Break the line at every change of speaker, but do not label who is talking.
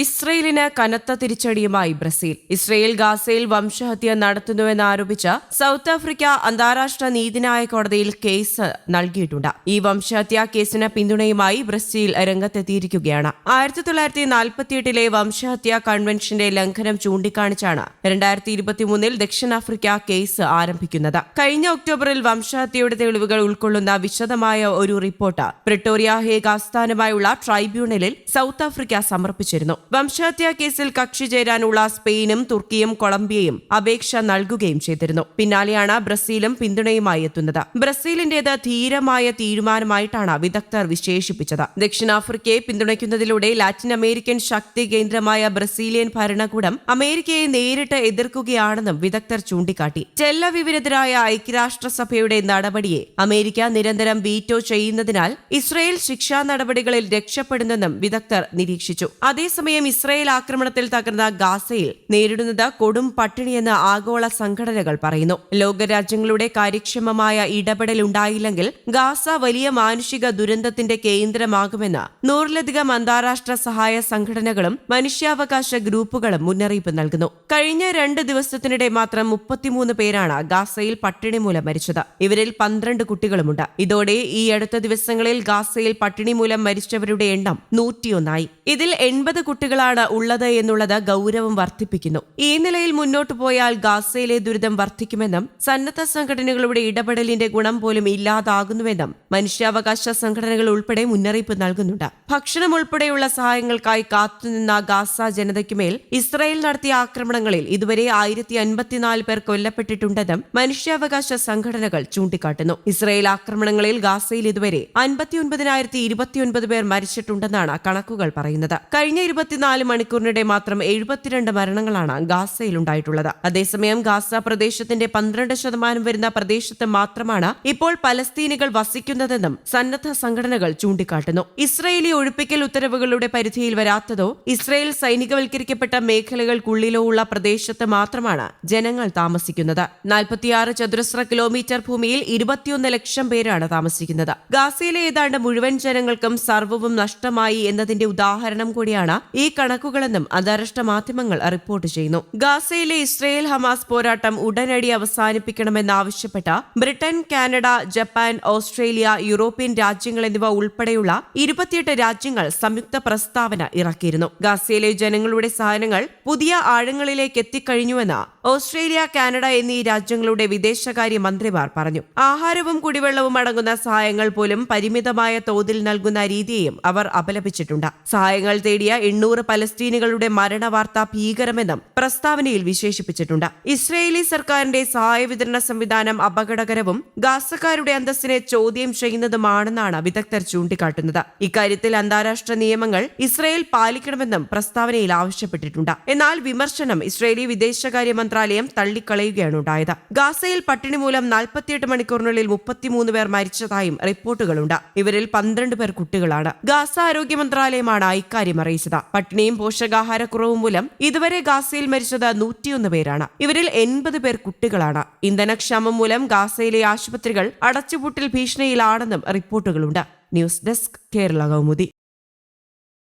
ഇസ്രയേലിന് കനത്ത തിരിച്ചടിയുമായി Brazil. Israel ഗാസയിൽ വംശഹത്യ നടത്തുന്നുവെന്നാരോപിച്ച് സൗത്ത് ആഫ്രിക്ക അന്താരാഷ്ട്ര നീതിന്യായ കോടതിയിൽ കേസ് നൽകിയിട്ടുണ്ട്. ഈ വംശഹത്യാ കേസിന് പിന്തുണയുമായി ബ്രസീൽ രംഗത്തെത്തിയിരിക്കുകയാണ്. ആയിരത്തി തൊള്ളായിരത്തി നാൽപ്പത്തിയെട്ടിലെ വംശഹത്യാ കൺവെൻഷന്റെ ലംഘനം ചൂണ്ടിക്കാണിച്ചാണ് രണ്ടായിരത്തി ഇരുപത്തിമൂന്നിൽ ദക്ഷിണാഫ്രിക്ക കേസ് ആരംഭിക്കുന്നത്. കഴിഞ്ഞ ഒക്ടോബറിൽ വംശഹത്യയുടെ തെളിവുകൾ ഉൾക്കൊള്ളുന്ന വിശദമായ ഒരു റിപ്പോർട്ട് പ്രിട്ടോറിയ ഹേഗ് ആസ്ഥാനമായുള്ള ട്രൈബ്യൂണലിൽ സൗത്ത് ആഫ്രിക്ക സമർപ്പിച്ചിരുന്നു. വംശഹത്യാ കേസിൽ കക്ഷി ചേരാനുള്ള സ്പെയിനും തുർക്കിയും കൊളംബിയയും അപേക്ഷ നൽകുകയും ചെയ്തിരുന്നു. പിന്നാലെയാണ് ബ്രസീലും പിന്തുണയുമായി എത്തുന്നത്. ബ്രസീലിന്റേത് ധീരമായ തീരുമാനമായിട്ടാണ് വിദഗ്ധർ വിശേഷിപ്പിച്ചത്. ദക്ഷിണാഫ്രിക്കയെ പിന്തുണയ്ക്കുന്നതിലൂടെ ലാറ്റിൻ അമേരിക്കൻ ശക്തി കേന്ദ്രമായ ബ്രസീലിയൻ ഭരണകൂടം അമേരിക്കയെ നേരിട്ട് എതിർക്കുകയാണെന്നും വിദഗ്ധർ ചൂണ്ടിക്കാട്ടി. ടെല്ലവിവിനെതിരായ ഐക്യരാഷ്ട്രസഭയുടെ നടപടിയെ അമേരിക്ക നിരന്തരം വീറ്റോ ചെയ്യുന്നതിനാൽ ഇസ്രയേൽ ശിക്ഷാ നടപടികളിൽ രക്ഷപ്പെടുന്നെന്നും വിദഗ്ധർ നിരീക്ഷിച്ചു. അതേസമയം ഇസ്രയേൽ ആക്രമണത്തിൽ തകർന്ന ഗാസയിൽ നേരിടുന്നത് കൊടും പട്ടിണിയെന്ന് ആഗോള സംഘടനകൾ പറയുന്നു. ലോകരാജ്യങ്ങളുടെ കാര്യക്ഷമമായ ഇടപെടൽ ഉണ്ടായില്ലെങ്കിൽ ഗാസ വലിയ മാനുഷിക ദുരന്തത്തിന്റെ കേന്ദ്രമാകുമെന്ന് നൂറിലധികം അന്താരാഷ്ട്ര സഹായ സംഘടനകളും മനുഷ്യാവകാശ ഗ്രൂപ്പുകളും മുന്നറിയിപ്പ് നൽകുന്നു. കഴിഞ്ഞ രണ്ട് ദിവസത്തിനിടെ മാത്രം മുപ്പത്തിമൂന്ന് പേരാണ് ഗാസയിൽ പട്ടിണി മൂലം മരിച്ചത്. ഇവരിൽ പന്ത്രണ്ട് കുട്ടികളുമുണ്ട്. ഇതോടെ ഈ അടുത്ത ദിവസങ്ങളിൽ ഗാസയിൽ പട്ടിണി മൂലം മരിച്ചവരുടെ എണ്ണം നൂറ്റിയൊന്നായി. ഇതിൽ എൺപത് കുട്ടികളാണ് ഉള്ളത് എന്നുള്ളത് ഗൗരവം വർദ്ധിപ്പിക്കുന്നു. ഈ നിലയിൽ മുന്നോട്ടു പോയാൽ ഗാസയിലെ ദുരിതം വർദ്ധിക്കുമെന്നും സന്നദ്ധ സംഘടനകളുടെ ഇടപെടലിന്റെ ഗുണം പോലും ഇല്ലാതാകുന്നുവെന്നും മനുഷ്യാവകാശ സംഘടനകൾ ഉൾപ്പെടെ മുന്നറിയിപ്പ് നൽകുന്നുണ്ട്. ഭക്ഷണം ഉൾപ്പെടെയുള്ള സഹായങ്ങൾക്കായി കാത്തുനിന്ന ഗാസ ജനതയ്ക്കുമേൽ ഇസ്രായേൽ നടത്തിയ ആക്രമണങ്ങളിൽ ഇതുവരെ ആയിരത്തി അൻപത്തിനാല് പേർ കൊല്ലപ്പെട്ടിട്ടുണ്ടെന്നും മനുഷ്യാവകാശ സംഘടനകൾ ചൂണ്ടിക്കാട്ടുന്നു. ഇസ്രായേൽ ആക്രമണങ്ങളിൽ ഗാസയിൽ ഇതുവരെ അൻപത്തിയൊൻപതിനായിരത്തി ഇരുപത്തിയൊൻപത് പേർ മരിച്ചിട്ടുണ്ടെന്നാണ് കണക്കുകൾ പറയുന്നത്. കഴിഞ്ഞ ഇരുപത്തിനാല് മണിക്കൂറിനിടെ മാത്രം എഴുപത്തിരണ്ട് മരണങ്ങളാണ് ഗാസയിൽ ഉണ്ടായിട്ടുള്ളത് അതേസമയം ഗാസ പ്രദേശത്തിന്റെ പന്ത്രണ്ട് ശതമാനം വരുന്ന പ്രദേശത്ത് മാത്രമാണ് ഇപ്പോൾ പലസ്തീനികൾ വസിക്കുന്നതെന്നും സന്നദ്ധ സംഘടനകൾ ചൂണ്ടിക്കാട്ടുന്നു. ഇസ്രയേലി ഒഴിപ്പിക്കൽ ഉത്തരവുകളുടെ പരിധിയിൽ വരാത്തതോ ഇസ്രയേൽ സൈനികവൽക്കരിക്കപ്പെട്ട മേഖലകൾക്കുള്ളിലോ ഉള്ള പ്രദേശത്ത് മാത്രമാണ് ജനങ്ങൾ താമസിക്കുന്നത്. നാൽപ്പത്തിയാറ് ചതുരശ്ര കിലോമീറ്റർ ഭൂമിയിൽ ഇരുപത്തിയൊന്ന് ലക്ഷം പേരാണ് താമസിക്കുന്നത്. ഗാസയിലെ ഏതാണ്ട് മുഴുവൻ ജനങ്ങൾക്കും സർവവും നഷ്ടമായി എന്നതിന്റെ ഉദാഹരണം കൂടിയാണ് ഈ കണക്കുകളെന്നും അന്താരാഷ്ട്ര മാധ്യമങ്ങൾ റിപ്പോർട്ട് ചെയ്യുന്നു. ഗാസയിലെ ഇസ്രയേൽ ഹമാസ് പോരാട്ടം ഉടനടി അവസാനിപ്പിക്കണമെന്നാവശ്യപ്പെട്ട Britain Canada Japan Australia European രാജ്യങ്ങൾ എന്നിവ ഉൾപ്പെടെയുള്ള ഇരുപത്തിയെട്ട് രാജ്യങ്ങൾ സംയുക്ത പ്രസ്താവന ഇറക്കിയിരുന്നു. ഗാസയിലെ ജനങ്ങളുടെ സഹനങ്ങൾ പുതിയ ആഴങ്ങളിലേക്ക് എത്തിക്കഴിഞ്ഞുവെന്ന് ഓസ്ട്രേലിയ കാനഡ എന്നീ രാജ്യങ്ങളുടെ വിദേശകാര്യ മന്ത്രിമാർ പറഞ്ഞു. ആഹാരവും കുടിവെള്ളവും അടങ്ങുന്ന സഹായങ്ങൾ പോലും പരിമിതമായ തോതിൽ നൽകുന്ന രീതിയെയും അവർ അപലപിച്ചിട്ടുണ്ട്. സഹായങ്ങൾ തേടിയ എണ്ണൂറ് പലസ്തീനുകളുടെ മരണവാർത്ത ഭീകരമെന്നും പ്രസ്താവനയിൽ വിശേഷിപ്പിച്ചിട്ടുണ്ട്. ഇസ്രയേലി സർക്കാരിന്റെ സഹായ വിതരണ സംവിധാനം അപകടകരവും ഗാസക്കാരുടെ അന്തസ്സിനെ ചോദ്യം ചെയ്യുന്നതുമാണെന്നാണ് വിദഗ്ധർ ചൂണ്ടിക്കാട്ടുന്നത്. ഇക്കാര്യത്തിൽ അന്താരാഷ്ട്ര നിയമങ്ങൾ ഇസ്രയേൽ പാലിക്കണമെന്നും പ്രസ്താവനയിൽ ആവശ്യപ്പെട്ടിട്ടുണ്ട്. എന്നാൽ വിമർശനം ഇസ്രയേലി വിദേശകാര്യ മന്ത്രാലയം തള്ളിക്കളയുകയാണ് ഉണ്ടായത് ഗാസയിൽ പട്ടിണി മൂലം നാൽപ്പത്തിയെട്ട് മണിക്കൂറിനുള്ളിൽ മുപ്പത്തിമൂന്ന് പേർ മരിച്ചതായും റിപ്പോർട്ടുകളുണ്ട്. ഇവരിൽ പന്ത്രണ്ട് പേർ കുട്ടികളാണ്. ഗാസ ആരോഗ്യ മന്ത്രാലയമാണ് ഇക്കാര്യം അറിയിച്ചത്. പട്ടിണിയും പോഷകാഹാരക്കുറവും മൂലം ഇതുവരെ ഗാസയിൽ മരിച്ചത് നൂറ്റിയൊന്ന് പേരാണ്. ഇവരിൽ എൺപത് പേർ കുട്ടികളാണ്. ഇന്ധനക്ഷാമം മൂലം ഗാസയിലെ ആശുപത്രികൾ അടച്ചുപൂട്ടൽ ഭീഷണിയിലാണെന്നും റിപ്പോർട്ടുകളുണ്ട്. News desk Kerala Kaumudi.